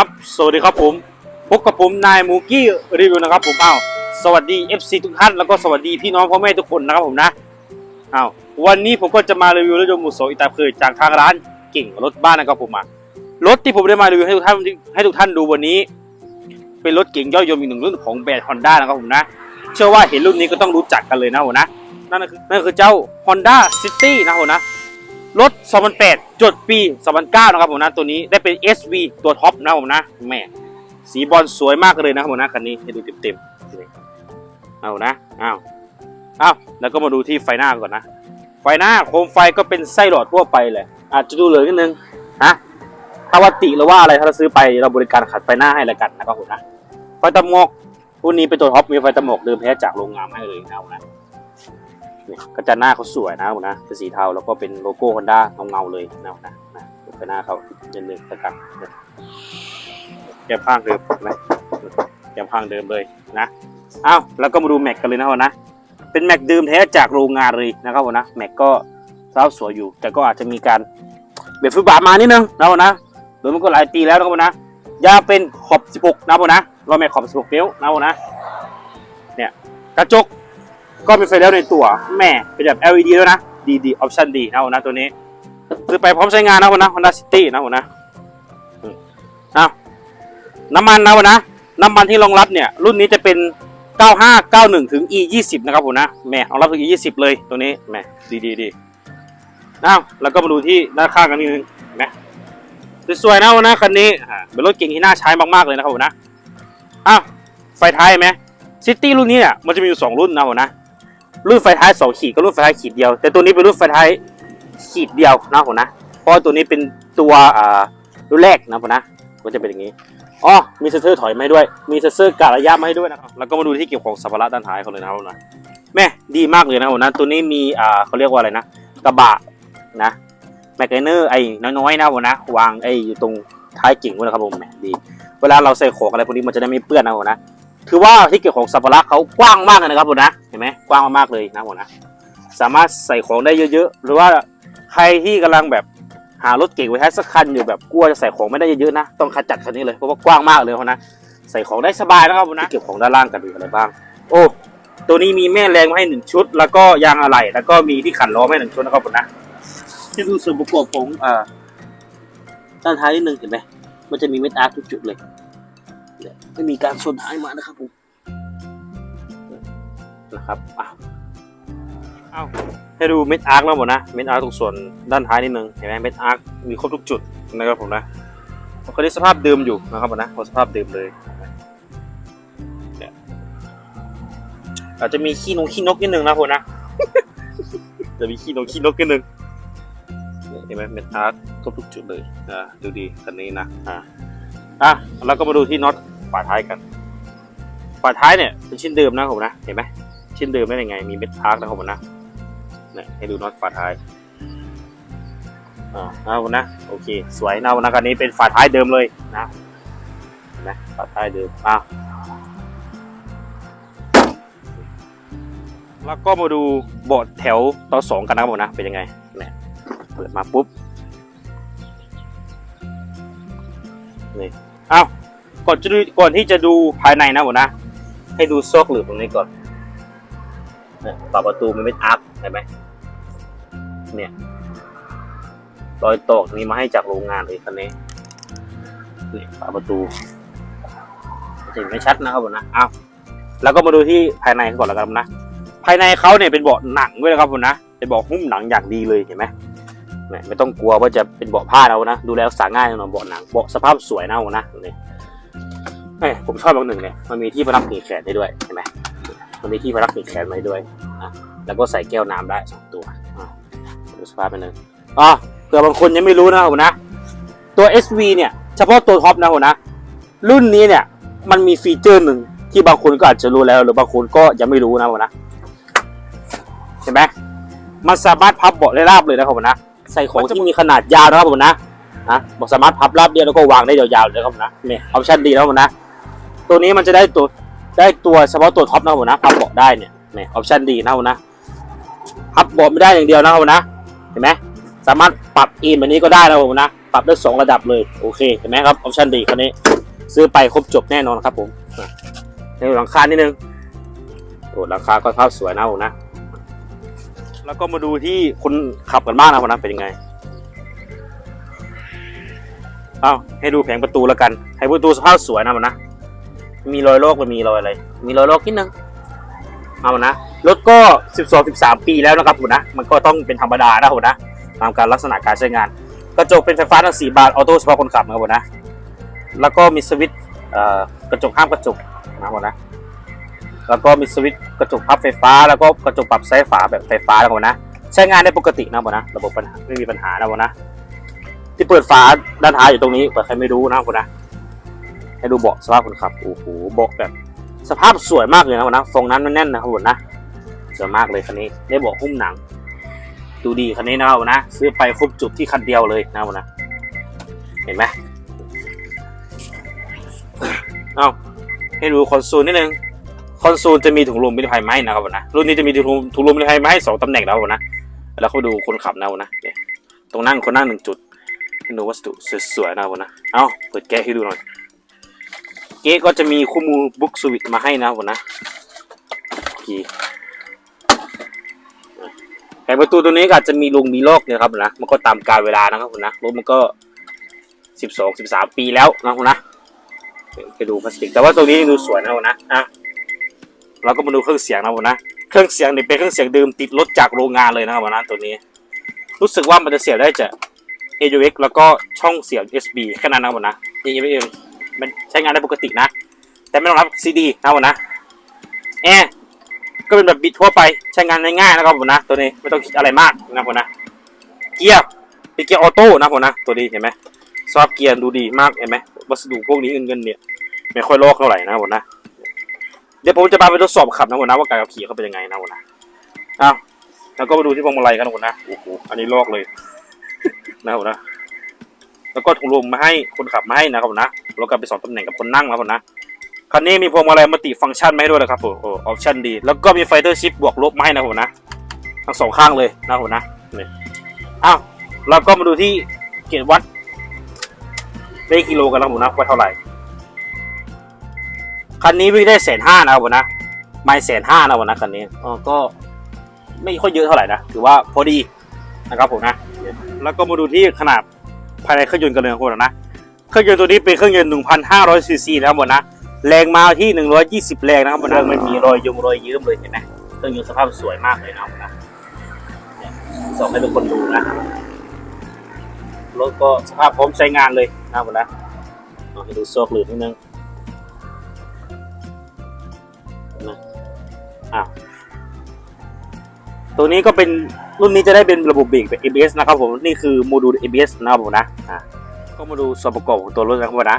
ครับสวัสดีครับผมพบกับผมนายมูกี้รีวิวนะครับผมอ้าวสวัสดี FC ทุกท่านแล้วก็สวัสดีพี่น้องพ่อแม่ทุกคนนะครับผมนะอ้าววันนี้ผมก็จะมารีวิวรถยนต์มือสองอีกตามเคยจากทางร้านเก่งรถบ้านนะครับผมอะรถที่ผมได้มารีวิวให้ทุกท่านให้ทุกท่านดูวันนี้ เป็นรถเก่งยอดยมอีกหนึ่งรุ่นของแบรนด์ฮอนด้านะครับผมนะเชื่อว่าเห็นรุ่นนี้ก็ต้องรู้จักกันเลยนะผมนะนั่นคือนั่นคือเจ้า Honda City นะผมนะ รถ 2008 จดปี 2009 นะครับผมนะ ตัวนี้ได้เป็น SV ตัวท็อปนะผมนะแม่สีบอลสวยมากเลยนะครับผมนะคันนี้ให้ดูเต็มๆเอานะอ้าวอ้าวแล้วก็มาดูที่ไฟหน้าก่อนนะ ไฟหน้าโคมไฟก็เป็นไส้หลอดทั่วไปเลย อาจจะดูเหลือนิดนึงนะถ้าวัติหรือว่าอะไรถ้าเราซื้อไปเราบริการขัดไฟหน้าให้แล้วกันนะครับผมนะไฟตะหมกรุ่นนี้เป็นตัวท็อปมีไฟตะหมกเดิมแท้จากโรงงานให้เลยนะครับนะ เนี่ยกระจหน้าเขาสวยนะผมนะเป็นสีเทาแล้วก็เป็นโลโก้ฮอนด้าเงาๆเลยนะครับนะนะไปหน้าเขาเย็นเลยตะกันแก้มข้างเดิมนะแก้มข้างเดิมเลยนะอ้าวแล้วก็มาดูแม็กกันเลยนะผมนะเป็นแม็กเดิมแท้จากโรงงานเลยนะครับผมนะแม็กก็สภาสวยอยู่ แต่ก็อาจจะมีการเบียดฟุตบาทมานิดนึงนะผมนะโดยมันก็หลายปีแล้วนะครับผมนะยาเป็นขอบ 16 นะครับผมนะเราแม็กขอบ 16 นิ้วนะครับผมนะเนี่ยกระจก ก็มีไฟเลี้ยวในตัวแม่เป็นแบบ LED ด้วยนะดีดีออปชั่นดีนะผมนะตัวนี้ซื้อไปพร้อมใช้งานนะผมนะ Honda City นะผมนะอืมอ้าน้ำมันนะผมนะ น้ำมันที่รองรับเนี่ย รุ่นนี้จะเป็น 95 91 ถึง E 20นะครับผมนะแม่รองรับถึง E 20เลยตัวนี้แม่ดีดีดีอ้าแล้วก็มาดูที่ด้านข้างกันนิดนึงเห็นไหมสวยๆนะผมนะคันนี้เป็นรถเก่งที่น่าใช้มากๆเลยนะครับผมนะอ้าวไฟท้ายไหมซิตี้รุ่นนี้เนี่ยมันจะมีอยู่สองรุ่นนะผมนะ รุ่นไฟท้ายสองขีดกับรุ่นไฟท้ายขีดเดียว แต่ตัวนี้เป็นรุ่นไฟท้ายขีดเดียวนะผมนะเพราะตัวนี้เป็นตัวอ่ารุ่นแรกนะผมนะก็จะเป็นอย่างนี้อ๋อมีเซนเซอร์ถอยมาให้ด้วย มีเซนเซอร์กะระยะมาให้ด้วยนะครับแล้วก็มาดูที่เก็บของสัมภาระด้านท้ายเขาเลยนะครับผมนะแม่ดีมากเลยนะผมนะตัวนี้มีอ่าเขาเรียกว่าอะไรนะกระบะนะแมกไนเนอร์ไอ้น้อยๆนะผมนะวางไอ้อยู่ตรงท้ายกิ่งไว้นะครับผมแหมดี เวลาเราใส่ของอะไรพวกนี้มันจะได้ไม่เปื้อนนะผมนะ ถือว่าที่เก็บของสัมภาระเขากว้างมากเลยนะครับผมนะเห็นไหมกว้างมากๆเลยนะผมนะสามารถใส่ของได้เยอะๆ หรือว่าใครที่กำลังแบบหารถเก่งไว้ให้สักคันอยู่แบบกลัวจะใส่ของไม่ได้เยอะๆนะต้องขจัดคันนี้เลยเพราะว่ากว้างมากเลยเพราะนะใส่ของได้สบายนะครับผมนะที่เก็บของด้านล่างกันดูอะไรบ้าง โอ้ตัวนี้มีแม่แรงมาให้หนึ่งชุด แล้วก็ยางอะไหล่แล้วก็มีที่ขันล้อมาให้หนึ่งชุดนะครับผมนะที่ดูส่วนประกอบของอ่าด้านท้ายนิดนึงเห็นไหมมันจะมีเม็ดอาร์ตทุกจุดเลยเนี่ย ไม่มีการชนท้ายมานะครับผมนะครับอ้าวอ้าให้ดูเม็ดอาร์คแล้วหมดนะเม็ดอาร์คตรงส่วนด้านท้ายนิดนึงเห็นไหมเม็ดอาร์คมีครบทุกจุดนะครับผมนะคนนี้สภาพเดิมอยู่นะครับผมนะสภาพเดิมเลยเนี่ยอาจจะมีขี้นงขี้นกนิดนึงนะผมนะจะมีขี้นงขี้นกนิดนึงเนี่ยเห็นไหมเม็ดอาร์คครบทุกจุดเลยอ่าดูดีคันนี้นะอ่าอะแล้วก็มาดูที่น็อต ฝาท้ายกันฝาท้ายเนี่ยเป็นชิ้นเดิมนะผมนะเห็นไหมชิ้นเดิมได้ยังไงมีเม็ดอาร์คนะครับผมนะเนี่ยให้ดูน็อตฝาท้ายอ่านะผมนะโอเค สวยนะผมนนะคันนี้เป็นฝาท้ายเดิมเลยนะเห็นไหมฝาท้ายเดิมอะแล้วก็มาดูเบาะแถวต่อสองกันนะครับผมนะเป็นยังไงเนี่ยเปิดมาปุ๊บนี่อ้าว ก่อนจะดูก่อนที่จะดูภายในนะผมนะ ให้ดูซอกหลืบตรงนี้ก่อนเนี่ยฝาประตูมันไม่อัพเห็นไหมเนี่ยรอยตอกนี้มาให้จากโรงงานเลยคันนี้นี่ฝาประตูจะเห็นไม่ชัดนะครับผมนะอ้าวแล้วก็มาดูที่ภายในก่อนแล้วกันนะ ภายในเขาเนี่ยเป็นเบาะหนังด้วยนะครับผมนะเป็นเบาะหุ้มหนังอย่างดีเลยเห็นไหมเนี่ยไม่ต้องกลัวว่าจะเป็นเบาะผ้าเอานะ ดูแล้วสาง่ายแน่นอนเบาะหนังเบาะสภาพสวยนะผมนะนี่ย ผมชอบบางหนึ่งเนี่ยมันมีที่ประดับหนีแขนได้ด้วยเห็นไหมมันมีที่ประดับหนีแขนไว้ด้วยอะแล้วก็ใส่แก้วน้ำได้สองตัวดูสภาพไปหนึ่งอ๋อเผื่อบางคนยังไม่รู้นะผมนะ ตัว SV เนี่ย เฉพาะตัวท็อปนะผมนะ รุ่นนี้เนี่ยมันมีฟีเจอร์หนึ่งที่บางคนก็อาจจะรู้แล้ว หรือบางคนก็ยังไม่รู้นะผมนะเห็นไหมมันสามารถพับเบาะได้ราบเลยนะครับผมนะใส่ของที่มีขนาดยาวนะครับผมนะนะบอกสามารถพับราบเรียบแล้วก็วางได้ยาวๆเลยครับผมนะเนี่ยออปชั่นดีแล้วผมนะ ตัวนี้มันจะได้ตัวได้ตัวเฉพาะตัวท็อปนะครับผมนะพับเบาะได้เนี่ยเนี่ยออปชั่นดีนะครับผมนะพับเบาะไม่ได้อย่างเดียวนะครับผมนะเห็นไหมสามารถปรับอีนแบบนี้ก็ได้นะครับผมนะปรับได้สองระดับเลยโอเคเห็นไหมครับออปชันดีคันนี้ ซื้อไปครบจบแน่นอนครับผมอะในหลังคานิดนึงโอ้หลังคาก็ภาพสวยนะผมนะ แล้วก็มาดูที่คนขับกันบ้างนะผมนะเป็นยังไงเอาให้ดูแผงประตูแล้วกันให้ประตูสภาพสวยนะผมนะ มีรอยโลกมันมีรอยอะไร มีรอยโลกนิดนึงเอานะรถก็12 13ปีแล้วนะครับผมนะ มันก็ต้องเป็นธรรมดานะผมนะตามการลักษณะการใช้งาน กระจกเป็นไฟฟ้าทั้ง4บานออโต้เฉพาะคนขับนะครับผมนะ แล้วก็มีสวิตช์กระจกห้ามกระจกนะครับผมนะ แล้วก็มีสวิตช์กระจกพับไฟฟ้า แล้วก็กระจกปรับไซส์ฝาแบบไฟฟ้านะครับผมนะ ใช้งานได้ปกตินะครับผมนะ ระบบปัญหาไม่มีปัญหานะครับผมนะ ที่เปิดฝาด้านท้ายอยู่ตรงนี้เผื่อใครไม่รู้นะครับผมนะ ให้ดูเบาะสภาพคนขับ โอ้โห เบาะแบบ สภาพสวยมากเลยนะครับผมนะฟองนั้นแน่นนะครับผมนะสวยมากเลยคันนี้ได้เบาะหุ้มหนัง ดูดีคันนี้นะครับผมนะ ซื้อไปครบจุดที่คันเดียวเลยนะครับผมนะ เห็นไหมเอาให้ดูคอนโซลนิดนึงคอนโซลจะมีถุงลมนิรภัยไหมนะครับผมนะรุ่นนี้จะมีถุงลมถุงลมนิรภัยไหมสองตำแหน่งนะครับผมนะแล้วเขาดูคนขับนะครับผมนะเนี่ยตรงนั่งคนนั่งหนึ่งจุดให้ดูวัสดุสวยๆนะครับผมนะเอาเปิดแกะให้ดูหน่อย เก๊ก็จะมีคู่มือบุ๊กสวิตมาให้นะผมนะโอเคแผงประตูตัวนี้ก็อาจจะมีลุงมีโลกเนี่ยครับผมนะมันก็ตามกาลเวลานะครับผมนะรถมันก็สิบสองสิบสามปีแล้วนะครับผมนะไปดูพลาสติกแต่ว่าตรงนี้ดูสวยนะครับผมนะอะเราก็มาดูเครื่องเสียงนะครับผมนะเครื่องเสียงเนี่ยเป็นเครื่องเสียงเดิมติดรถจากโรงงานเลยนะครับผมนะตัวนี้ รู้สึกว่ามันจะเสียบได้จาก AUX แล้วก็ช่องเสียบ USB แค่นั้นนะครับผมนะ AUX เอง มันใช้งานได้ปกตินะ แต่ไม่ต้องรับ CD นะผมนะแอร์ก็เป็นแบบบิดทั่วไปใช้งานง่ายๆนะครับผมนะตัวนี้ไม่ต้องคิดอะไรมากนะผมนะเกียร์เป็นเกียร์ออโต้นะผมนะตัวนี้เห็นไหมซอฟเกียร์ดูดีมากเห็นไหมวัสดุพวกนี้เงินๆเนี่ยไม่ค่อยลอกเท่าไหร่นะผมนะเดี๋ยวผมจะพาไปทดสอบขับนะผมนะว่าการขับขี่เขาเป็นยังไงนะผมนะอ้าวแล้วก็มาดูที่พวงมาลัยกันนะผมนะโอ้โหอันนี้ลอกเลยนะผมนะ แล้วก็ถุงลมมาให้คนขับมาให้นะครับผมนะแล้วก็ไปสองตำแหน่งกับคนนั่งนะครับผมนะคันนี้มีพวงมาลัยมัลติฟังก์ชันมาให้ด้วยนะครับผมโอ้ออปชั่นดี แล้วก็มีไฟเตอร์ชิปบวกลบมาให้นะครับผมนะทั้งสองข้างเลยนะครับผมนะนี่อ้าวเราก็มาดูที่เกียรวัดได้กิโลกันแล้วผมนะว่าเท่าไหร่คันนี้วิ่งได้แสนห้านะครับผมนะไม่แสนห้านะวันนะคันนี้อ๋อก็ไม่ค่อยเยอะเท่าไหร่นะถือว่าพอดีนะครับผมนะ แล้วก็มาดูที่ขนาด ภายในเครื่องยนต์กันเลยนะคุณนะเครื่องยนต์ตัวนี้เป็นเครื่องยนต์1,500ซีซีนะครับผมนะแรงมาที่ 120 แรงนะครับผมนะไม่มีรอยยงรอยยืมเลยเห็นไหมเครื่องยนต์สภาพสวยมากเลยนะครับผมนะส่องให้ทุกคนดูนะรถก็สภาพพร้อมใช้งานเลยนะครับผมนะเอาให้ดูโซกหลืนนิดนึงนะอะตัวนี้ก็เป็น รุ่นนี้จะได้เป็นระบบเบรกแบบ ABS นะครับผมนี่คือโมดูล ABS นะครับผมนะอะก็มาดูส่วนประกอบของตัวรถนะครับผมนะ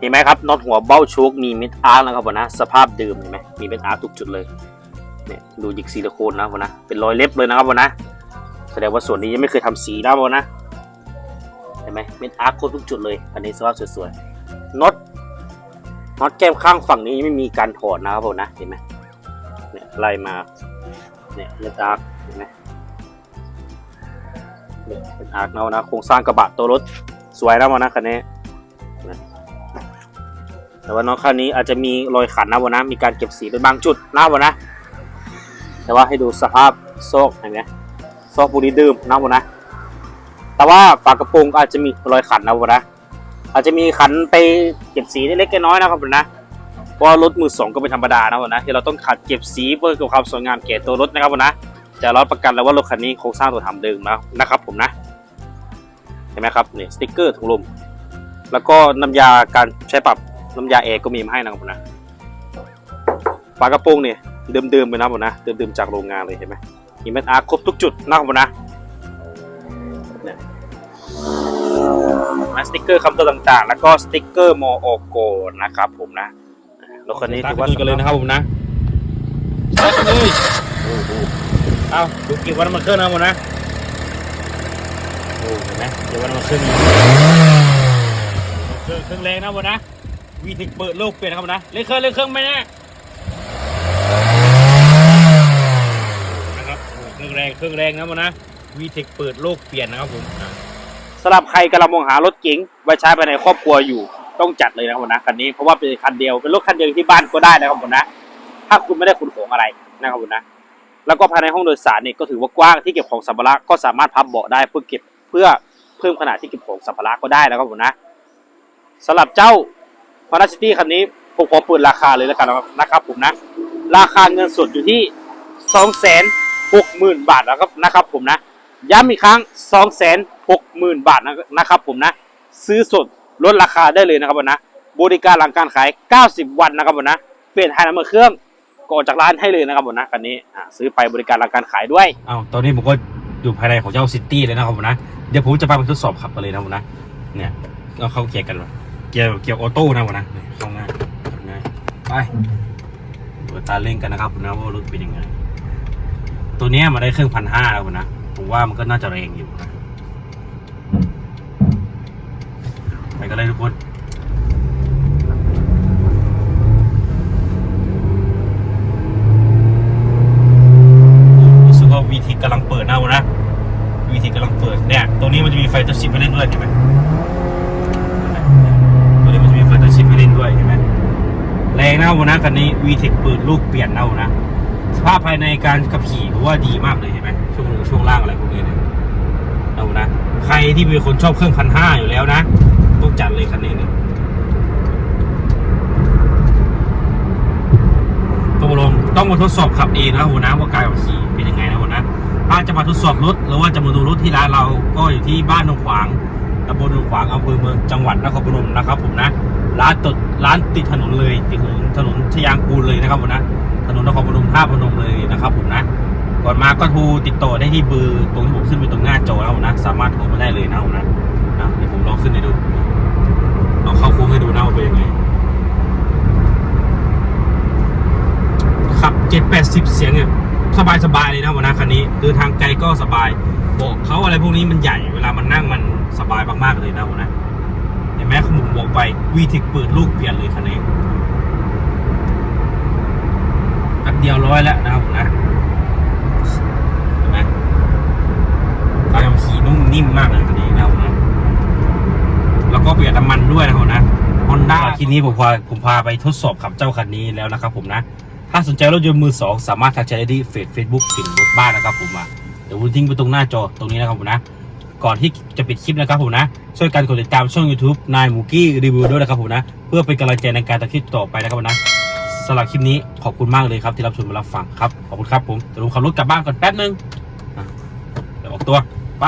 เห็นไหมครับน็อตหัวเบ้าโชคมีเม็ดอาร์นะครับผมนะสภาพเดิมเห็นไหมมีเม็ดอาร์ทุกจุดเลยเนี่ยดูยิกซิลิโคนนะครับผมนะเป็นรอยเล็บเลยนะครับผมนะแสดงว่าส่วนนี้ยังไม่เคยทำสีนะครับผมนะเห็นไหมเม็ดอาร์ครทุกจุดเลยอันนี้สภาพสวยๆน็อตน็อตแก้มข้างฝั่งนี้ไม่มีการถอดนะครับผมนะเห็นไหมเนี่ยไล่มาเนี่ยเป็นอาร์เห็นไหม เป็นอาร์คนะนะโครงสร้างกระบะตัวรถสวยนะวะนะคันนี้แต่ว่าน้องคันนี้อาจจะมีรอยขันนะวะนะมีการเก็บสีเป็นบางจุดนะวะนะ แต่ว่าให้ดูสภาพโซกเห็นไหมโซกบูดีดื่มนะวะนะ แต่ว่าฝากระโปรงอาจจะมีรอยขันนะวะนะ อาจจะมีขันไปเก็บสีเล็กๆน้อยๆนะครับผมนะเพราะรถมือสองก็เป็นธรรมดานะผมนะที่เราต้องขัดเก็บสีเพื่อความสวยงามแก่ตัวรถนะครับผมนะ จะรับประกันแล้วว่ารถคันนี้โครงสร้างตัวทำเดิมนะนะครับ ผมนะเห็นไหมครับนี่สติ๊กเกอร์ถุงลมแล้วก็น้ำยาการใช้ปรับน้ำยาแอร์ก็มีมาให้นะครับผมนะฝากระโปรงเนี่ยเดิมๆเลยนะผมนะเดิมๆจากโรงงานเลยเห็นไหมมีแมทอาร์ครบทุกจุดนะครับผมนะมาสติกเกอร์คำตัวต่างๆ แล้วก็สติกเกอร์โมโอโกนะครับผมนะรถคันนี้ถือว่ากันเลยนะครับผมนะสตาร์ทกันเลยโอ้โห เอาดูเกี่วันมันเครื่องนะผมนะโอ้เห็นไหมเดี๋ยววันมันเครื่องเครื่องเครื่องแรงนะผมนะวีทิกเปิดโลกเปลี่ยนครับผมนะเล่นเครื่องเล่นเครื่องไหมเนี่ยนะครับเครื่องแรงเครื่องแรงนะผมนะวีเทิกเปิดโลกเปลี่ยนนะครับผมสำหรับใครกำลังมองหารถเก๋งไว้ใช้ภายในครอบครัวอยู่ต้องจัดเลยนะครับผมนะคันนี้เพราะว่าเป็นคันเดียวเป็นรถคันเดียวที่บ้านก็ได้นะครับผมนะ ถ้าคุณไม่ได้ขนของอะไรนะครับผมนะ แล้วก็ภายในห้องโดยสารเนี่ยก็ถือว่ากว้างที่เก็บของสัมภาระก็สามารถพับเบาะได้เพื่อเก็บเพื่อเพิ่มขนาดที่เก็บของสัมภาระก็ได้นะครับผมนะสำหรับเจ้า h o n d a City คันนี้ผมขอเปิดราคาเลยแล้วกันนะครับผมนะ ราคาเงินสดอยู่ที่สองแสนหกหมื่นบาทนะครับนะครับผมนะ ย้ำอีกครั้งสองแสนหกหมื่นบาทนะครับผมนะ ซื้อสดลดราคาได้เลยนะครับผมนะ บริการหลังการขาย 90 วันนะครับผมนะ เปลี่ยนถ่ายน้ำมันเครื่อง ก่อนจากร้านให้เลยนะครับผมนะคันนี้อ่าซื้อไปบริการหลังการขายด้วยอ้าวตอนนี้ผมก็อยู่ภายในของเจ้าซิตี้เลยนะครับผมนะ เดี๋ยวผมจะพาไปทดสอบขับกันเลยนะผมนะ เนี่ยเอาเข้าเกียร์กันวะเกียร์เกียร์ออโต้นะผมนะเข้าง่ายขับง่ายไปเปิดตาเล่นกันนะครับผมนะว่ารถเป็นยังไง ตัวนี้มาได้เครื่องพันห้าแล้วผมนะ ผมว่ามันก็น่าจะแรงอยู่นะไปกันเลยทุกคน รู้สึกว่าวีทีกำลังเปิดนะวะนะวีทีกำลังเปิดเนี่ยตรงนี้มันจะมีไฟตัวชิปให้เล่นด้วยเห็นไหมตัวนี้มันจะมีไฟตัวชิปให้เล่นด้วยเห็นไหมแรงนะวะนะคันนี้วีทีเปิดลูกเปลี่ยนเนะวะนะ สภาพภายในการขับขี่ผมว่าดีมากเลยเห็นไหมช่วงช่วงล่างอะไรพวกนี้เนี่ยนะวะนะ ใครที่เป็นคนชอบเครื่องพันห้าอยู่แล้วนะต้องจัดเลยคันนี้เนี่ยต้องลองต้องมาทดสอบขับเองนะหัวหน้าว่าการขับขี่เป็นยังไงนะหัวหน้าถ้าจะมาทดสอบรถหรือว่าจะมาดูรถที่ร้านเราก็อยู่ที่บ้านหนองขวางตำบลหนองขวางอำเภอเมืองจังหวัดนครพนมนะครับผมนะ ร้านติดร้านติดถนนเลยติดถนนถนนชยางกูลเลยนะครับผมนะถนนนครพนมท่าพนมเลยนะครับผมนะก่อนมาก็โทรติดต่อได้ที่เบอร์ตรงที่ผมขึ้นไปตรงหน้าจอแล้วนะ สามารถโทรมาได้เลยนะผมนะนะเดี๋ยวผมลองขึ้นให้ดูลองเข้าโค้งให้ดูนะว่าเป็นยังไงขับเจ็ดแปดสิบเสียงเนี่ยสบายสบายเลยนะวันนะคันนี้เดินทางไกลก็สบายบาะเขาอะไรพวกนี้มันใหญ่เวลามันนั่งมันสบายมากๆเลยนะวันนะ ไหมขมุมบอกไปวีทิกเปิดลูกเปลี่ยนเลยคันนี้แป๊บเดียวร้อยแล้วนะครับผมนะเห็นไหมการขับขี่นุ่มนิ่มมากเลยคันนี้นะครับผมนะแล้วก็เปลี่ยนน้ำมันด้วยนะครับผมนะฮอนด้าทีนี้ผมพาผมพาไปทดสอบขับเจ้าคันนี้แล้วนะครับผมนะ ถ้าสนใจรถยนต์มือสองสามารถทักแชทได้ที่เฟซเฟซบุ๊กกลิ่นรถบ้านนะครับผมมาเดี๋ยวผมทิ้งไปตรงหน้าจอตรงนี้นะครับผมนะ ก่อนที่จะปิดคลิปนะครับผมนะ ช่วยกันกดติดตามช่อง YouTube นายมูกี้รีวิวด้วยนะครับผมนะ เพื่อเป็นกำลังใจในการตัดคลิปต่อไปนะครับผมนะสำหรับคลิปนี้ขอบคุณมากเลยครับที่รับชมและรับฟังครับ ขอบคุณครับผมเดี๋ยวผมขับรถกลับบ้านก่อนแป๊บนึงเดี๋ยวออกตัวไป